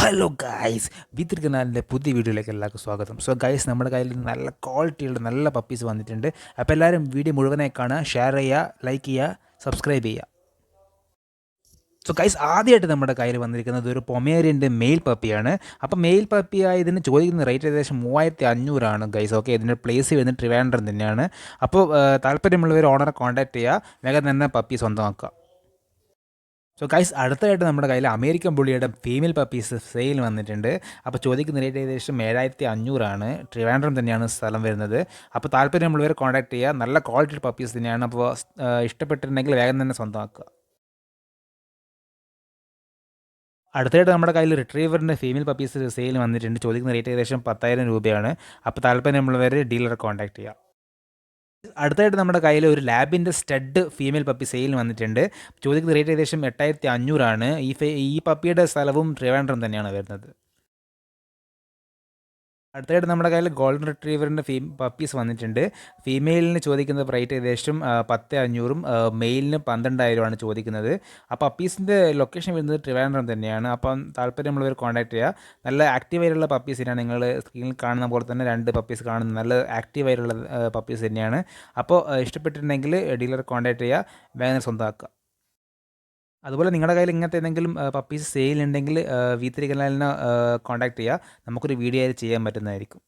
Hello guys വിത്തിരി കനാലിന്റെ പുതിയ വീഡിയോയിലേക്ക് എല്ലാവർക്കും സ്വാഗതം. സോ ഗൈസ് നമ്മുടെ കയ്യിൽ നല്ല ക്വാളിറ്റിയുള്ള നല്ല പപ്പീസ് വന്നിട്ടുണ്ട്. അപ്പോൾ എല്ലാവരും വീഡിയോ മുഴുവനായി കാണുക ഷെയർ ചെയ്യുക ലൈക്ക് ചെയ്യുക സബ്സ്ക്രൈബ് ചെയ്യുക. സോ ഗൈസ് ആദ്യമായിട്ട് നമ്മുടെ കയ്യിൽ വന്നിരിക്കുന്നത് ഒരു പൊമേരിയന്റെ മെയിൽ പപ്പിയാണ് അപ്പോൾ മെയിൽ പപ്പി ഇതിന് ചോദിക്കുന്ന റേറ്റ് ഏകദേശം മൂവായിരത്തി അഞ്ഞൂറാണ് ഗൈസ് ഓക്കെ ഇതിന്റെ പ്ലേസ് വരുന്നത് ട്രിവാൻഡ്രം തന്നെയാണ്. അപ്പോൾ താല്പര്യമുള്ളവർ ഓണറെ കോൺടാക്ട് ചെയ്യുക. വേഗം തന്നെ പപ്പി സ്വന്തമാക്കുക. സോ ഗൈസ് അടുത്തതായിട്ട് നമ്മുടെ കയ്യിൽ അമേരിക്കൻ ബുള്ളിയുടെ ഫീമെയിൽ പപ്പീസ് സെയിൽ വന്നിട്ടുണ്ട്. അപ്പോൾ ചോദിക്കുന്ന റേറ്റ് ഏകദേശം ഏഴായിരത്തി അഞ്ഞൂറാണ്. ട്രിവാൻഡ്രം തന്നെയാണ് സ്ഥലം വരുന്നത്. അപ്പോൾ താല്പര്യം താല്പര്യമുള്ളവരെ കോൺടാക്ട് ചെയ്യുക. നല്ല ക്വാളിറ്റി പപ്പീസ് തന്നെയാണ്. അപ്പോൾ ഇഷ്ടപ്പെട്ടിട്ടുണ്ടെങ്കിൽ വേഗം തന്നെ സ്വന്തമാക്കുക. അടുത്തായിട്ട് നമ്മുടെ കയ്യിൽ റിട്രീവറിന്റെ ഫീമെയിൽ പപ്പീസ് സെയിൽ വന്നിട്ടുണ്ട്. ചോദിക്കുന്ന റേറ്റ് ഏകദേശം പത്തായിരം രൂപയാണ്. അപ്പോൾ താല്പര്യമുള്ളവർ ഡീലറെ കോൺടാക്ട് ചെയ്യുക. അടുത്തായിട്ട് നമ്മുടെ കയ്യിൽ ഒരു ലാബിന്റെ സ്റ്റഡ് ഫീമെയിൽ പപ്പി സെയിൽ വന്നിട്ടുണ്ട്. ചോദിക്കുന്ന റേറ്റ് ഏകദേശം എട്ടായിരത്തി അഞ്ഞൂറാണ്. ഈ ഈ പപ്പിയുടെ സ്ഥലവും ട്രിവാൻഡ്രം തന്നെയാണ് വരുന്നത്. അടുത്തായിട്ട് നമ്മുടെ കയ്യിൽ ഗോൾഡൻ റിട്രീവറിന്റെ ഫീ പപ്പീസ് വന്നിട്ടുണ്ട്. ഫീമെയിലിന് ചോദിക്കുന്ന റേറ്റ് ഏകദേശം പത്ത് അഞ്ഞൂറും മെയിലിന് പന്ത്രണ്ടായിരമാണ് ചോദിക്കുന്നത്. ആ പപ്പീസിന്റെ ലൊക്കേഷൻ വരുന്നത് ട്രിവാൻഡ്രം തന്നെയാണ്. അപ്പം താല്പര്യമുള്ളവർ കോൺടാക്ട് ചെയ്യുക. നല്ല ആക്റ്റീവായിട്ടുള്ള പപ്പീസിനാണ് നിങ്ങൾ സ്ക്രീനിൽ കാണുന്ന പോലെ തന്നെ രണ്ട് പപ്പീസ് കാണുന്നത് നല്ല ആക്റ്റീവായിട്ടുള്ള പപ്പീസ് തന്നെയാണ്. അപ്പോൾ ഇഷ്ടപ്പെട്ടിട്ടുണ്ടെങ്കിൽ ഡീലർ കോൺടാക്ട് ചെയ്യുക. വേഗം സ്വന്തമാക്കുക. അതുപോലെ നിങ്ങളുടെ കയ്യിൽ ഇങ്ങനത്തെ എന്തെങ്കിലും പപ്പീസ് സെയിൽ ഉണ്ടെങ്കിൽ വി ത്രീ കനാലിനെ കോൺടാക്ട് ചെയ്യുക നമുക്കൊരു വീഡിയോ ചെയ്യാൻ പറ്റുന്നതായിരിക്കും.